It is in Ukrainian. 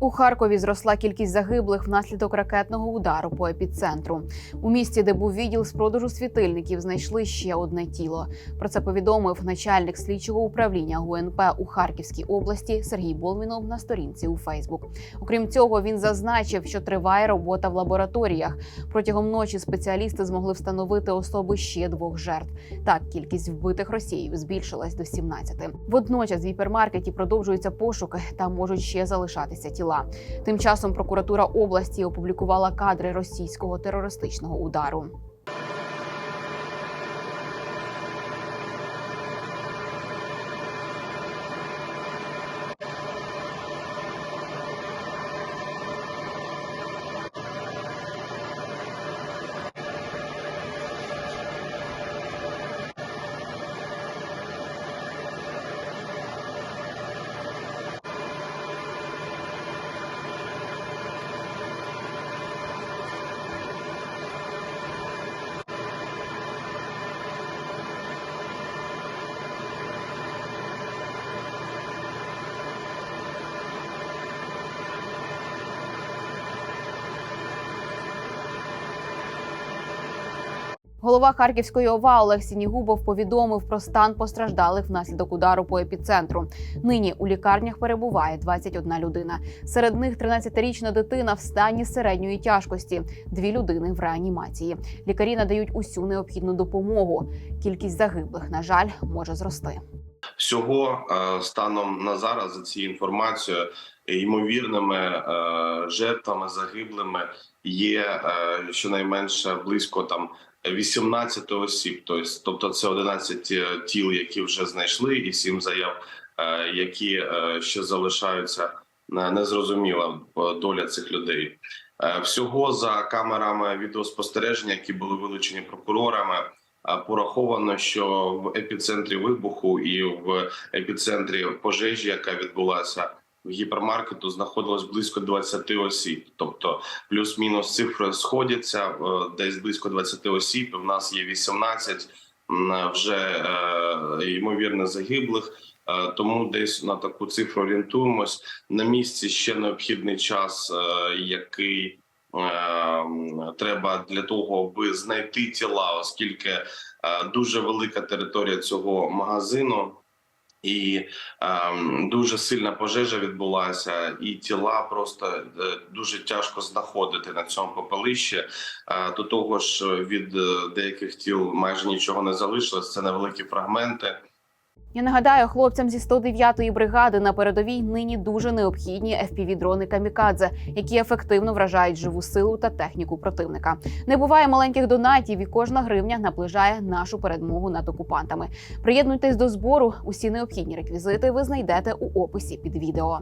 У Харкові зросла кількість загиблих внаслідок ракетного удару по епіцентру. У місті, де був відділ з продажу світильників, знайшли ще одне тіло. Про це повідомив начальник слідчого управління ГУНП у Харківській області Сергій Болмінов на сторінці у Фейсбук. Окрім цього, він зазначив, що триває робота в лабораторіях. Протягом ночі спеціалісти змогли встановити особи ще двох жертв. Так, кількість вбитих росіїв збільшилась до 17. Водночас в гіпермаркеті продовжуються пошуки та можуть ще залишатися тіла. Тим часом прокуратура області опублікувала кадри російського терористичного удару. Голова Харківської ОВА Олег Сінігубов повідомив про стан постраждалих внаслідок удару по епіцентру. Нині у лікарнях перебуває 21 людина. Серед них 13-річна дитина в стані середньої тяжкості, дві людини в реанімації. Лікарі надають усю необхідну допомогу. Кількість загиблих, на жаль, може зрости. Всього е, станом на зараз за цією інформацією ймовірними е, жертвами загиблими є е, щонайменше близько там 18 осіб. Тобто, тобто це 11 тіл, які вже знайшли, і 7 заяв, е, які е, ще залишаються е, незрозуміла е, доля цих людей. Е, Всього за камерами відеоспостереження, які були вилучені прокурорами. Пораховано, що в епіцентрі вибуху і в епіцентрі пожежі, яка відбулася гіпермаркету, знаходилось близько 20 осіб. Тобто, плюс-мінус цифри сходяться е, десь близько 20 осіб. У нас є 18 м, вже е, ймовірно загиблих. Е, Тому десь на таку цифру орієнтуємось. На місці ще необхідний час, який треба для того, аби знайти тіла, оскільки дуже велика територія цього магазину. І ем, дуже сильна пожежа відбулася, і тіла просто е, дуже тяжко знаходити на цьому попелищі. Е, до того ж, від е, деяких тіл майже нічого не залишилось. Це невеликі фрагменти. Я нагадаю, хлопцям зі 109-ї бригади на передовій нині дуже необхідні fpv дрони камікадзе, які ефективно вражають живу силу та техніку противника. Не буває маленьких донатів, і кожна гривня наближає нашу перемогу над окупантами. Приєднуйтесь до збору. Усі необхідні реквізити ви знайдете у описі під відео.